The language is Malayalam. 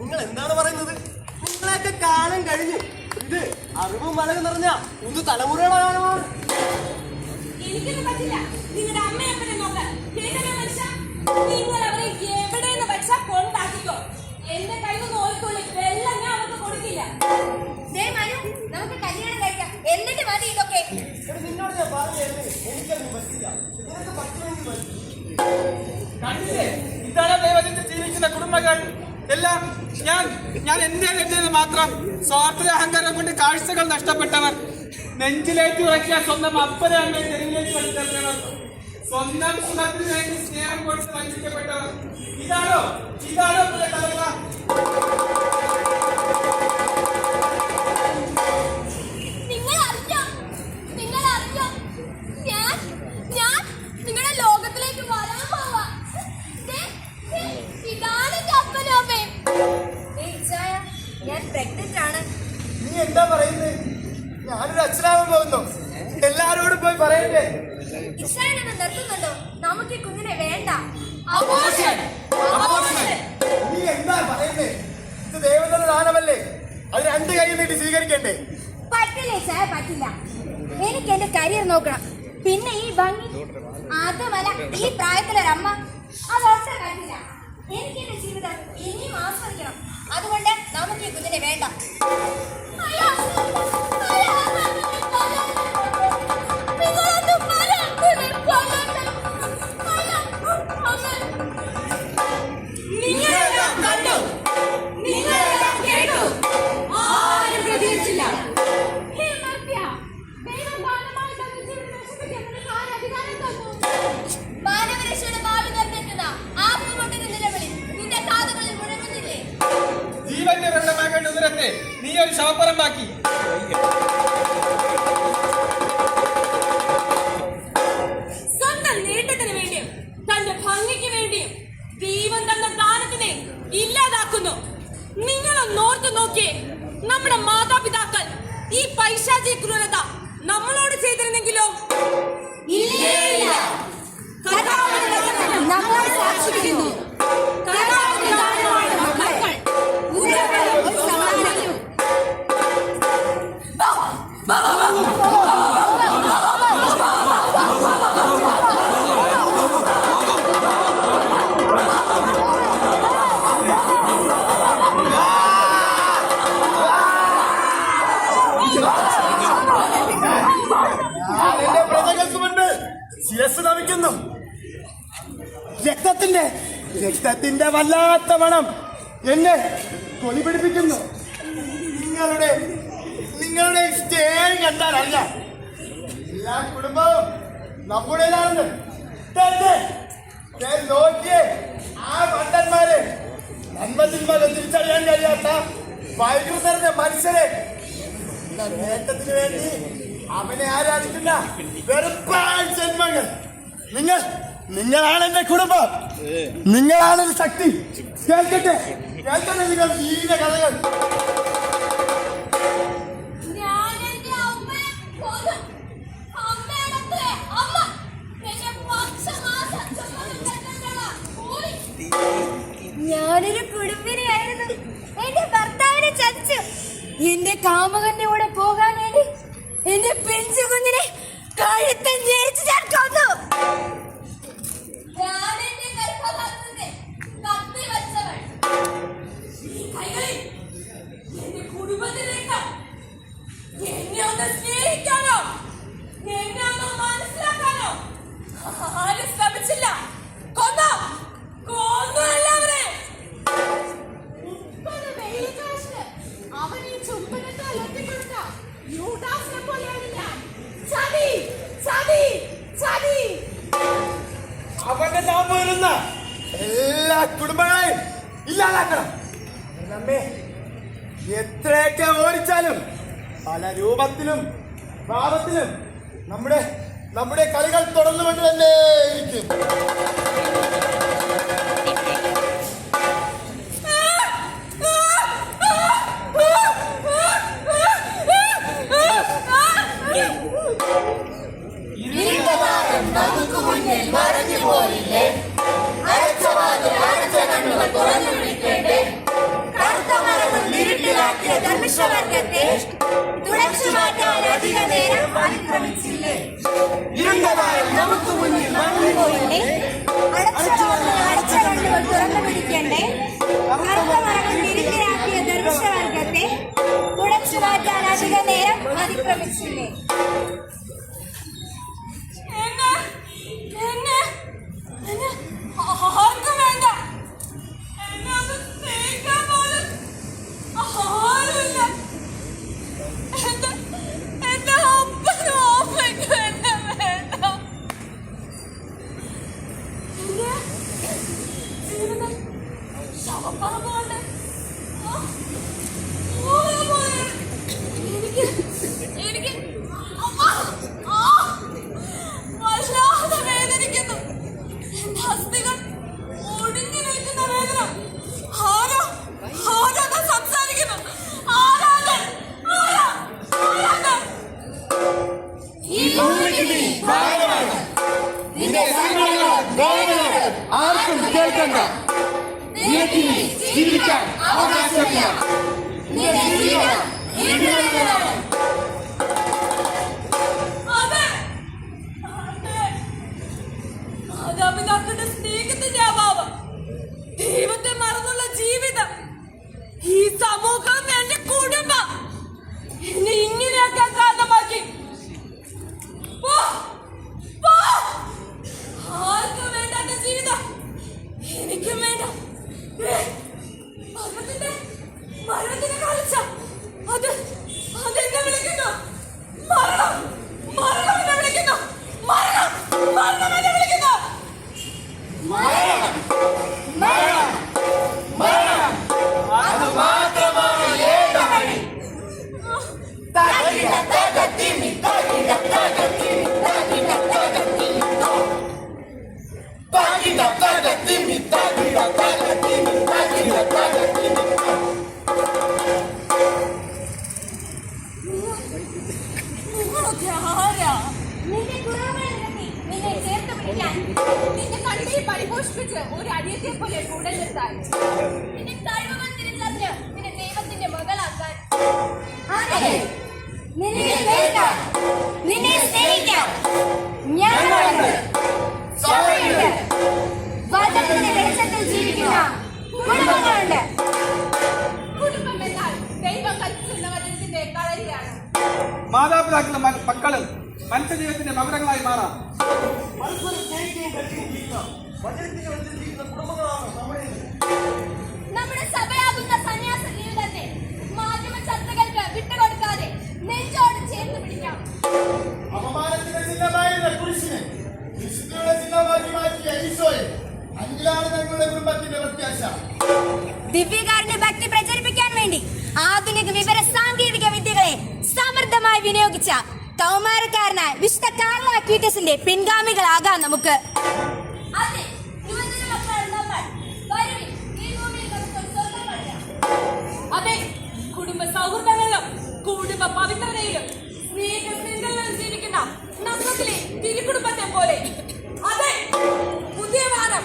നിങ്ങൾ എന്താണ് പറയുന്നത്? നിങ്ങളെയൊക്കെ കാണാൻ കഴിഞ്ഞു. ഇത് അറിവും മലകം നിറഞ്ഞ പുതു തലമുറകളാണോ എനിക്കൊന്നും പറ്റില്ല. നിങ്ങളുടെ അമ്മയപ്പനെ നോക്കാൻ കേട്ടല്ലോ മനുഷ്യ നിങ്ങൾ അവരെ എവിടെയെന്ന് വെച്ചാ കൊണ്ടാക്കിക്കോ. എന്റെ കയ്യിൽ നിന്ന് ഓർക്കുള്ളൂ വെള്ളം ഞാൻ അവർക്ക് കൊടുക്കില്ല. നമുക്ക് കല്യാണം കഴിക്കാം. എന്നിട്ട് മതി ഇതൊക്കെ. നിന്നോട് ഞാൻ പറഞ്ഞത് എനിക്കൊന്നും പറ്റില്ല. നിനക്ക് പറ്റുമെങ്കിൽ ഇതാണ് ദൈവത്തിൽ ജീവിക്കുന്ന കുടുംബങ്ങൾ. എല്ലാം ഞാൻ ഞാൻ എന്റെ തെറ്റെന്ന് മാത്രം സ്വാർത്ഥ അഹങ്കാരം കൊണ്ട് കാഴ്ചകൾ നഷ്ടപ്പെട്ടവർ. നെഞ്ചിലേക്ക് ഉറക്കിയ സ്വന്തം അപ്പനെ സ്വന്തം സുഖത്തിന് വേണ്ടി സ്നേഹം കൊടുത്ത് വഞ്ചിക്കപ്പെട്ടവർ. ഇതാണോ? ഇതാണോ ഇഷാനൊന്ന് നിർത്തുന്നുണ്ടോ? നമുക്ക് ഈ കുഞ്ഞിനെ വേണ്ട. അബോർഷൻ അബോർഷൻ നീ എന്താ പറയുന്നത് ഇത് ദൈവത്തിന്റെ ദാനമല്ലേ? അത് രണ്ട് കൈ നീട്ടി സ്വീകരിക്കണ്ടേ? പറ്റില്ല ചായ പറ്റില്ല. എനിക്ക് എന്റെ കരിയർ നോക്കണം. പിന്നെ ഈ ഭംഗി അതുമല്ല ഈ പ്രായത്തിലൊരമ്മ അതൊട്ടും പറ്റില്ല എനിക്ക് എന്റെ ജീവിതം ഇനിയും ആസ്വദിക്കണം. അതുകൊണ്ട് നമുക്ക് ഈ കുഞ്ഞിനെ വേണ്ട. ദൈവം തന്ന ദാനത്തിനെ ഇല്ലാതാക്കുന്നു. നിങ്ങളൊന്ന് ഓർത്തു നോക്കിയേ നമ്മുടെ മാതാപിതാക്കൾ ഈ പൈശാചി ക്രൂരത നമ്മളോട് ചെയ്തിരുന്നെങ്കിലോ? നമ്മൾ ശിരസ് നമിക്കുന്നു രക്തത്തിന്റെ രക്തത്തിന്റെ വല്ലാത്ത മണം എന്നെ കൊലി പിടിപ്പിക്കുന്നു. നിങ്ങളുടെ നിങ്ങളുടെ സ്റ്റേജ് കണ്ടാലല്ല. എല്ലാ കുടുംബവും നമ്മുടേതാണെന്ന്. തിരിച്ചറിയാൻ കഴിയാത്ത വൈകൃതരുടെ മനുഷ്യരെ. നേട്ടത്തിന് വേണ്ടി അവനെ ആരാധിക്കുന്ന നിങ്ങൾ നിങ്ങളാണ് എന്റെ കുടുംബം. നിങ്ങളാണ് എന്റെ ശക്തി. കേൾക്കട്ടെ? കേൾക്കട്ടെ നിങ്ങൾ വീര കഥകൾ. ഞാനൊരു കുടുംബിനിയായിരുന്നു. എന്റെ ഭർത്താവിനെ ചതിച്ചു. എന്റെ കാമകന്റെ കൂടെ പോകാൻ എന്റെ പിഞ്ചു കുഞ്ഞിനെ കഴുത്തം ഞെരിച്ചു ഞാൻ ഇല്ലാതാക്കണം. എത്രയൊക്കെ ഓടിച്ചാലും പല രൂപത്തിലും ഭാവത്തിലും നമ്മുടെ നമ്മുടെ കളികൾ തുടർന്നുകൊണ്ട് തന്നെ ഇരിക്കും മറഞ്ഞു പോയില്ലേ ധർമ്മിഷ്ഠവർഗത്തെ തുടച്ചു മാറ്റാൻ അധിക നേരം അതിക്രമിച്ചില്ലേ? നമുക്ക് മുന്നിൽ മറഞ്ഞു പോയില്ലേ അടച്ച അടച്ച കണ്ണുകൾ തുറന്നു പിടിക്കേണ്ടേ? മറകൾ ദർശവർഗത്തെ തുടച്ചു മാറ്റാൻ അധിക നേരം അതിക്രമിച്ചില്ലേ? നീ ഭാരമാണ് നിന്റെ വേദനകളും ആർക്കും കേൾക്കണ്ട. നിനക്ക് ജീവിക്കാൻ അവകാശമില്ല. നിന്റെ ജീവിതം അതെ. മാതാപിതാക്കളുടെ സ്നേഹത്തിന്റെ അഭാവം. ദൈവത്തെ മറന്നുള്ള ജീവിതം. ഈ സമൂഹം എന്റെ കുടുംബം. എന്നെ മരണം മരണം എന്നെ വിളിക്കുന്നു മരണം മരണം എന്നെ വിളിക്കുന്നു മരണം നിന്റെ കുറവുകൾ നികത്തി നിന്നെ ചേർത്ത് പിടിക്കാൻ നിന്റെ കണ്ണിൽ പരിപോഷിപ്പിച്ച് ഒരു അടിയത്തെ പോലെ കൂടെ നിർത്താൻ നിന്റെ കഴിവുകൾ തിരിച്ചറിഞ്ഞ് നിന്നെ ദൈവത്തിന്റെ മകളാക്കാൻ അതെ നിന്നെ കേൾക്കാം നിന്നെ സ്നേഹിക്കാം. ചെയ്യുക മക്കൾ മനുഷ്യജീവിതത്തിന്റെ ജീവിക്കുന്ന കുടുംബങ്ങളാണ് നമ്മുടെ നമ്മുടെ സഭയാകുന്ന സന്യാസ ജീവിതത്തെ മാധ്യമ ചർച്ചകൾക്ക് വിട്ടുകൊടുക്കാതെ നെഞ്ചോട് ചേർത്ത് പിടിക്കാം. അപമാനത്തിന്റെ ചിഹ്നമായിരുന്ന കുരിശിനെ. വിശുദ്ധിയുടെ ചിഹ്നമാക്കി മാറ്റിയ ഈശോയെ. അഞ്ചിലാണ് ഞങ്ങളുടെ കുടുംബത്തിന്റെ പ്രത്യാശ. ദിവ്യകാരന്റെ ഭക്തി പ്രചരിപ്പിക്കാൻ വേണ്ടി ആധുനിക വിവര സാങ്കേതിക സമൃദ്ധമായി വിനിയോഗിച്ച കൗമാരക്കാരനായ വിശുദ്ധ കാർലാക്വീറ്റസിന്റെ പിൻഗാമികളാകാം നമുക്ക്. അതെ കുടുംബ സൗഹൃദങ്ങളിലും കുടുംബ പവിത്രതയിലും സ്നേഹം ജീവിക്കുന്ന നഗരത്തിലെ തിരുക്കുടുംബത്തെ പോലെ. അതെ പുതിയ വാദം